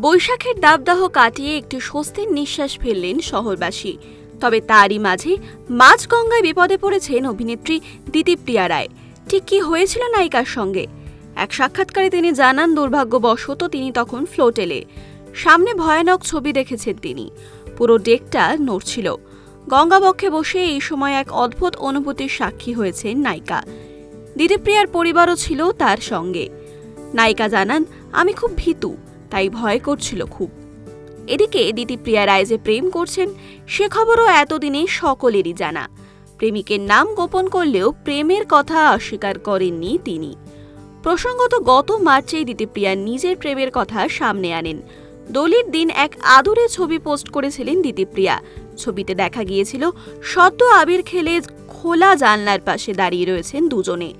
বৈশাখের দাবদাহ কাটিয়ে একটি স্বস্তির নিঃশ্বাস ফেললেন শহরবাসী। তবে তারই মাঝে মাঝগঙ্গায় বিপদে পড়েছেন অভিনেত্রী দিতিপ্রিয়া রায়। ঠিক কি হয়েছিল নায়িকার সঙ্গে? এক সাক্ষাৎকারে তিনি জানান, দুর্ভাগ্যবশত তিনি তখন ফ্লোটেলে সামনে ভয়ানক ছবি দেখেছেন তিনি। পুরো ডেকটা নড়ছিল। গঙ্গাবক্ষে বসে এই সময় এক অদ্ভুত অনুভূতির সাক্ষী হয়েছেন নায়িকা। দিদিপ্রিয়ার পরিবারও ছিল তার সঙ্গে। নায়িকা জানান, আমি খুব ভীতু। তাই ভয় করছিল খুব। এদিকে দিদিপ্রিয়া রায় যে প্রেম করছেন, সে খবরও এতদিনে সকলেরই জানা। প্রেমিকের নাম গোপন করলেও প্রেমের কথা অস্বীকার করেননি তিনি। প্রসঙ্গত গত মার্চেই দিদিপ্রিয়া নিজের প্রেমের কথা সামনে আনেন। দলির দিন এক আদুরে ছবি পোস্ট করেছিলেন দিদিপ্রিয়া ছবিতে দেখা গিয়েছিল, সদ্য আবির খেলে খোলা জানলার পাশে দাঁড়িয়ে রয়েছেন দুজনে।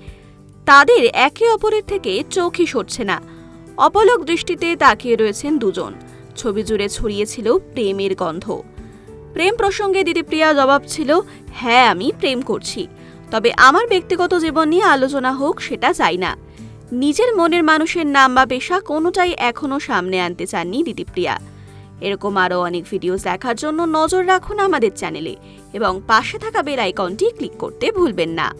তাদের একে অপরের থেকে চোখই সরছে না। অপলক দৃষ্টিতে তাকিয়ে রয়েছেন দুজন। ছবি জুড়ে ছড়িয়েছিল প্রেমের গন্ধ। প্রেম প্রসঙ্গে দিদিপ্রিয়া জবাব ছিল হ্যাঁ আমি প্রেম করছি। তবে আমার ব্যক্তিগত জীবন নিয়ে আলোচনা হোক, সেটা চাই না। নিজের মনের মানুষের নাম বা পেশা কোনোটাই এখনও সামনে আনতে চাননি দিদিপ্রিয়া। এরকম আরও অনেক ভিডিওস দেখার জন্য নজর রাখুন আমাদের চ্যানেলে এবং পাশে থাকা বেল আইকনটি ক্লিক করতে ভুলবেন না।